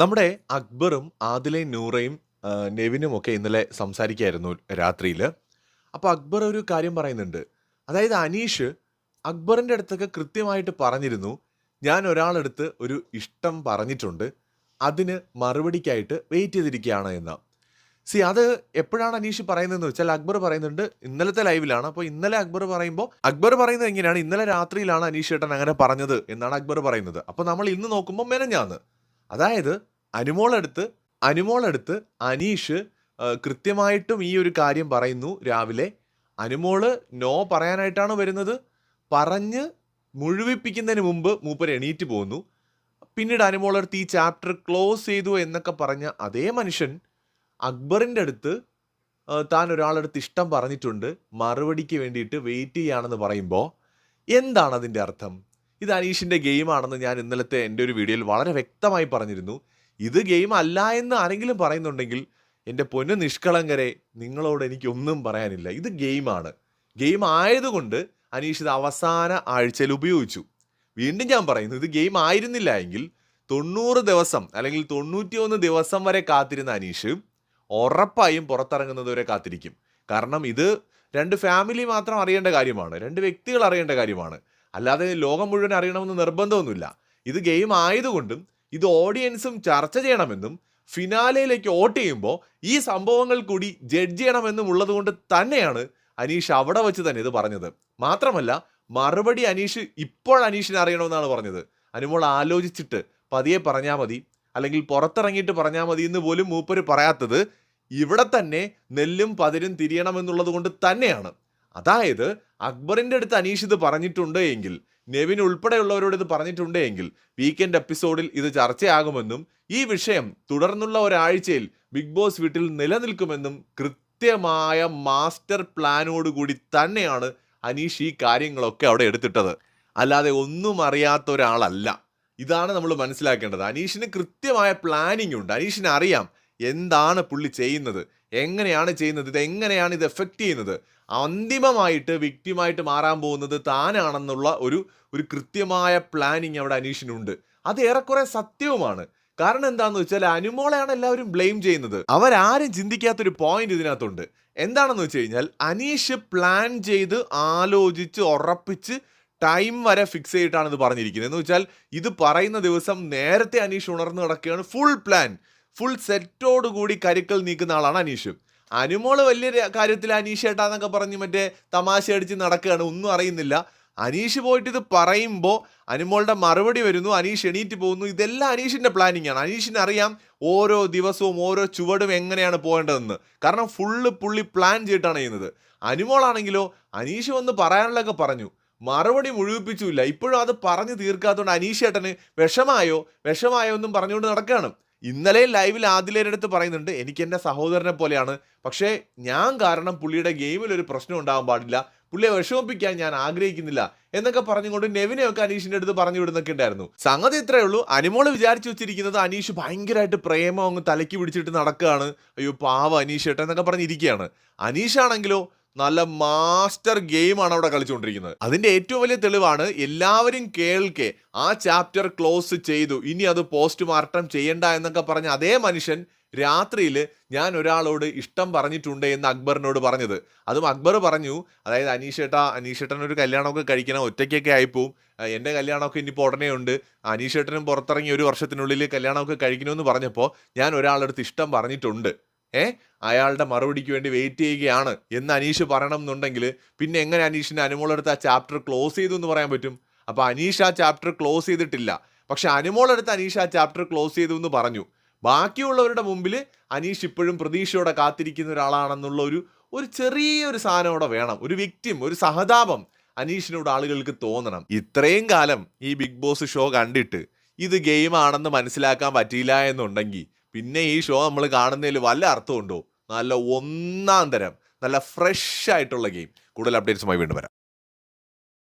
നമ്മുടെ അക്ബറും ആദിലയും നൂറയും നെവിനും ഒക്കെ ഇന്നലെ സംസാരിക്കായിരുന്നു രാത്രിയിൽ അപ്പോൾ അക്ബർ ഒരു കാര്യം പറയുന്നുണ്ട്. അതായത് അനീഷ് അക്ബറിന്റെ അടുത്തൊക്കെ കൃത്യമായിട്ട് പറഞ്ഞിരുന്നു. ഞാൻ ഒരാളെടുത്ത് ഒരു ഇഷ്ടം പറഞ്ഞിട്ടുണ്ട്. അതിന് മറുപടിക്കായിട്ട് വെയിറ്റ് ചെയ്തിരിക്കുകയാണ് എന്ന്. സി അത് എപ്പോഴാണ് അനീഷ് പറയുന്നതെന്ന് വെച്ചാൽ അക്ബർ പറയുന്നുണ്ട് ഇന്നലത്തെ ലൈവിലാണ്. അപ്പോൾ ഇന്നലെ അക്ബർ പറയുമ്പോൾ അക്ബർ പറയുന്നത് എങ്ങനെയാണ്? ഇന്നലെ രാത്രിയിലാണ് അനീഷ് ഏട്ടൻ അങ്ങനെ പറഞ്ഞത് എന്നാണ് അക്ബർ പറയുന്നത്. അപ്പോൾ നമ്മൾ ഇന്ന് നോക്കുമ്പോൾ മെനഞ്ഞാന്ന്. അതായത് അനുമോളെടുത്ത് അനുമോളെടുത്ത് അനീഷ് കൃത്യമായിട്ടും ഈ ഒരു കാര്യം പറയുന്നു രാവിലെ. അനുമോൾ നോ പറയാനായിട്ടാണ് വരുന്നത്. പറഞ്ഞ് മുഴുവിപ്പിക്കുന്നതിന് മുമ്പ് മൂപ്പർ എണീറ്റ് പോകുന്നു പിന്നീട് അനുമോളടുത്ത് ഈ ചാപ്റ്റർ ക്ലോസ് ചെയ്തു എന്നൊക്കെ പറഞ്ഞ അതേ മനുഷ്യൻ അക്ബറിന്റെ അടുത്ത് താൻ ഒരാളടുത്ത് ഇഷ്ടം പറഞ്ഞിട്ടുണ്ട്. മറുപടിക്ക് വേണ്ടിയിട്ട് വെയിറ്റ് ചെയ്യുകയാണെന്ന് പറയുമ്പോൾ എന്താണ് അതിന്റെ അർത്ഥം? ഇത് അനീഷിന്റെ ഗെയിമാണെന്ന് ഞാൻ ഇന്നലത്തെ എന്റെ ഒരു വീഡിയോയിൽ വളരെ വ്യക്തമായി പറഞ്ഞിരുന്നു. ഇത് ഗെയിം അല്ല എന്ന് ആരെങ്കിലും പറയുന്നുണ്ടെങ്കിൽ എന്റെ പൊന്നു നിഷ്കളങ്കരെ നിങ്ങളോട് എനിക്കൊന്നും പറയാനില്ല. ഇത് ഗെയിമാണ് ഗെയിം ആയതുകൊണ്ട് അനീഷ് ഇത് അവസാന ആഴ്ചയിൽ ഉപയോഗിച്ചു. വീണ്ടും ഞാൻ പറയുന്നു ഇത് ഗെയിം ആയിരുന്നില്ല എങ്കിൽ തൊണ്ണൂറ് ദിവസം അല്ലെങ്കിൽ തൊണ്ണൂറ്റിയൊന്ന് ദിവസം വരെ കാത്തിരുന്ന അനീഷ് ഉറപ്പായും പുറത്തിറങ്ങുന്നത് വരെ കാത്തിരിക്കും. കാരണം ഇത് രണ്ട് ഫാമിലി മാത്രം അറിയേണ്ട കാര്യമാണ്. രണ്ട് വ്യക്തികൾ അറിയേണ്ട കാര്യമാണ്. അല്ലാതെ ലോകം മുഴുവൻ അറിയണമെന്ന് നിർബന്ധമൊന്നുമില്ല. ഇത് ഗെയിം ആയതുകൊണ്ടും ഇത് ഓഡിയൻസും ചർച്ച ചെയ്യണമെന്നും ഫിനാലയിലേക്ക് വോട്ട് ചെയ്യുമ്പോൾ ഈ സംഭവങ്ങൾ കൂടി ജഡ്ജ് ചെയ്യണമെന്നും ഉള്ളതുകൊണ്ട് തന്നെയാണ് അനീഷ് അവിടെ വെച്ച് തന്നെ ഇത് പറഞ്ഞത്. മാത്രമല്ല മറുപടി അനീഷ് ഇപ്പോൾ അനീഷിനെ അറിയണമെന്നാണ് പറഞ്ഞത്. അനുമോൾ ആലോചിച്ചിട്ട് പതിയെ പറഞ്ഞാൽ മതി. അല്ലെങ്കിൽ പുറത്തിറങ്ങിയിട്ട് പറഞ്ഞാൽ മതി എന്ന് പോലും മൂപ്പര് പറയാത്തത് ഇവിടെ തന്നെ നെല്ലും പതിരും തിരിയണമെന്നുള്ളത് കൊണ്ട് തന്നെയാണ്. അതായത് അക്ബറിന്റെ അടുത്ത് അനീഷ് ഇത് പറഞ്ഞിട്ടുണ്ട് എങ്കിൽ നെവിൻ ഉൾപ്പെടെയുള്ളവരോട് ഇത് പറഞ്ഞിട്ടുണ്ട് എങ്കിൽ വീക്കെൻഡ് എപ്പിസോഡിൽ ഇത് ചർച്ചയാകുമെന്നും ഈ വിഷയം തുടർന്നുള്ള ഒരാഴ്ചയിൽ ബിഗ് ബോസ് വീട്ടിൽ നിലനിൽക്കുമെന്നും കൃത്യമായ മാസ്റ്റർ പ്ലാനോട് കൂടി തന്നെയാണ് അനീഷ് ഈ കാര്യങ്ങളൊക്കെ അവിടെ എടുത്തിട്ടത്. അല്ലാതെ ഒന്നും അറിയാത്ത ഒരാളല്ല. ഇതാണ് നമ്മൾ മനസ്സിലാക്കേണ്ടത്. അനീഷിന് കൃത്യമായ പ്ലാനിങ് ഉണ്ട്. അനീഷിന് അറിയാം എന്താണ് പുള്ളി ചെയ്യുന്നത്. എങ്ങനെയാണ് ചെയ്യുന്നത്? ഇത് എങ്ങനെയാണ് ഇത് എഫക്റ്റ് ചെയ്യുന്നത്? അന്തിമമായിട്ട് വ്യക്തിമായിട്ട് മാറാൻ പോകുന്നത് താനാണെന്നുള്ള ഒരു ഒരു കൃത്യമായ പ്ലാനിങ് അവിടെ അനീഷിനുണ്ട്. അത് ഏറെക്കുറെ സത്യവുമാണ്. കാരണം എന്താണെന്ന് വെച്ചാൽ അനുമോളെയാണ് എല്ലാവരും ബ്ലെയിം ചെയ്യുന്നത്. അവരാരും ചിന്തിക്കാത്തൊരു പോയിന്റ് ഇതിനകത്തുണ്ട്. എന്താണെന്ന് വെച്ച് കഴിഞ്ഞാൽ അനീഷ് പ്ലാൻ ചെയ്ത് ആലോചിച്ച് ഉറപ്പിച്ച് ടൈം വരെ ഫിക്സ് ചെയ്തിട്ടാണ് ഇത് പറഞ്ഞിരിക്കുന്നത്. എന്ന് വെച്ചാൽ ഇത് പറയുന്ന ദിവസം നേരത്തെ അനീഷ് ഉണർന്നു കിടക്കുകയാണ് ഫുൾ പ്ലാൻ ഫുൾ സെറ്റോട് കൂടി കരുക്കൾ നീക്കുന്ന ആളാണ് അനീഷ്. അനുമോൾ വലിയ കാര്യത്തിൽ അനീഷ് ഏട്ടാന്നൊക്കെ പറഞ്ഞ് മറ്റേ തമാശ അടിച്ച് നടക്കുകയാണ് ഒന്നും അറിയുന്നില്ല. അനീഷ് പോയിട്ട് ഇത് പറയുമ്പോൾ അനുമോളുടെ മറുപടി വരുന്നു അനീഷ് എണീറ്റ് പോകുന്നു. ഇതെല്ലാം അനീഷിന്റെ പ്ലാനിങ് ആണ്. അനീഷിന് അറിയാം ഓരോ ദിവസവും ഓരോ ചുവടും എങ്ങനെയാണ് പോകേണ്ടതെന്ന്. കാരണം ഫുള്ള് പുള്ളി പ്ലാൻ ചെയ്തിട്ടാണ് ചെയ്യുന്നത്. അനുമോളാണെങ്കിലോ അനീഷ് വന്ന് പറയാനുള്ളതൊക്കെ പറഞ്ഞു. മറുപടി മുഴുവിപ്പിച്ചില്ല ഇപ്പോഴും അത് പറഞ്ഞു തീർക്കാത്തതുകൊണ്ട് അനീഷ് ഏട്ടന് വിഷമായോ? വിഷമായോ എന്നും പറഞ്ഞുകൊണ്ട് നടക്കുകയാണ്. ഇന്നലെ ലൈവിൽ ആദിലേരടുത്ത് പറയുന്നുണ്ട് എനിക്ക് എന്റെ സഹോദരനെ പോലെയാണ്. പക്ഷേ ഞാൻ കാരണം പുള്ളിയുടെ ഗെയിമിൽ ഒരു പ്രശ്നം ഉണ്ടാകാൻ പാടില്ല. പുള്ളിയെ വിഷമിപ്പിക്കാൻ ഞാൻ ആഗ്രഹിക്കുന്നില്ല. എന്നൊക്കെ പറഞ്ഞുകൊണ്ട് നെവിനെയൊക്കെ അനീഷിന്റെ അടുത്ത് പറഞ്ഞു വിടുന്നൊക്കെ ഉണ്ടായിരുന്നു. സംഗതി ഇത്രയേ ഉള്ളൂ. അനിമോൾ വിചാരിച്ചു വെച്ചിരിക്കുന്നത് അനീഷ് ഭയങ്കരമായിട്ട് പ്രേമം അങ്ങ് തലയ്ക്ക് പിടിച്ചിട്ട് നടക്കുകയാണ്. അയ്യോ പാവ അനീഷ് ഏട്ടൻ എന്നൊക്കെ പറഞ്ഞിരിക്കുകയാണ്. അനീഷാണെങ്കിലോ നല്ല മാസ്റ്റർ ഗെയിമാണ് അവിടെ കളിച്ചുകൊണ്ടിരിക്കുന്നത്. അതിന്റെ ഏറ്റവും വലിയ തെളിവാണ് എല്ലാവരും കേൾക്കെ ആ ചാപ്റ്റർ ക്ലോസ് ചെയ്തു ഇനി അത് പോസ്റ്റ്മോർട്ടം ചെയ്യണ്ട എന്നൊക്കെ പറഞ്ഞ അതേ മനുഷ്യൻ രാത്രിയിൽ ഞാൻ ഒരാളോട് ഇഷ്ടം പറഞ്ഞിട്ടുണ്ട് എന്ന് അക്ബറിനോട് പറഞ്ഞത്. അതും അക്ബർ പറഞ്ഞു അതായത് അനീഷേട്ട അനീഷേട്ടൻ ഒരു കല്യാണമൊക്കെ കഴിക്കണം ഒറ്റയ്ക്കൊക്കെ ആയിപ്പോവും. എന്റെ കല്യാണമൊക്കെ ഇനിയിപ്പോൾ ഉടനെ ഉണ്ട് അനീഷേട്ടനും പുറത്തിറങ്ങി ഒരു വർഷത്തിനുള്ളിൽ കല്യാണമൊക്കെ കഴിക്കണമെന്ന് പറഞ്ഞപ്പോൾ ഞാൻ ഒരാളടുത്ത് ഇഷ്ടം പറഞ്ഞിട്ടുണ്ട്. ഏ? അയാളുടെ മറുപടിക്ക് വേണ്ടി വെയിറ്റ് ചെയ്യുകയാണ് എന്ന് അനീഷ് പറയണം എന്നുണ്ടെങ്കിൽ പിന്നെ എങ്ങനെ അനീഷിന്റെ അനുമോളെടുത്ത് ആ ചാപ്റ്റർ ക്ലോസ് ചെയ്തു എന്ന് പറയാൻ പറ്റും? അപ്പോൾ അനീഷ് ആ ചാപ്റ്റർ ക്ലോസ് ചെയ്തിട്ടില്ല. പക്ഷെ അനുമോളെടുത്ത് അനീഷ് ആ ചാപ്റ്റർ ക്ലോസ് ചെയ്തു എന്ന് പറഞ്ഞു. ബാക്കിയുള്ളവരുടെ മുമ്പിൽ അനീഷ് ഇപ്പോഴും പ്രതീക്ഷയോടെ കാത്തിരിക്കുന്ന ഒരാളാണെന്നുള്ള ഒരു ഒരു ചെറിയൊരു സാധനം അവിടെ വേണം. ഒരു വ്യക്തിയും ഒരു സഹതാപം അനീഷിനോട് ആളുകൾക്ക് തോന്നണം. ഇത്രയും കാലം ഈ ബിഗ് ബോസ് ഷോ കണ്ടിട്ട് ഇത് ഗെയിം ആണെന്ന് മനസ്സിലാക്കാൻ പറ്റിയില്ല എന്നുണ്ടെങ്കിൽ പിന്നെ ഈ ഷോ നമ്മൾ കാണുന്നതിൽ വല്ല അർത്ഥമുണ്ടോ നല്ല ഒന്നാം തരം നല്ല ഫ്രഷ് ആയിട്ടുള്ള ഗെയിം കൂടുതൽ അപ്ഡേറ്റ്സുമായി വീണ്ടും വരാം.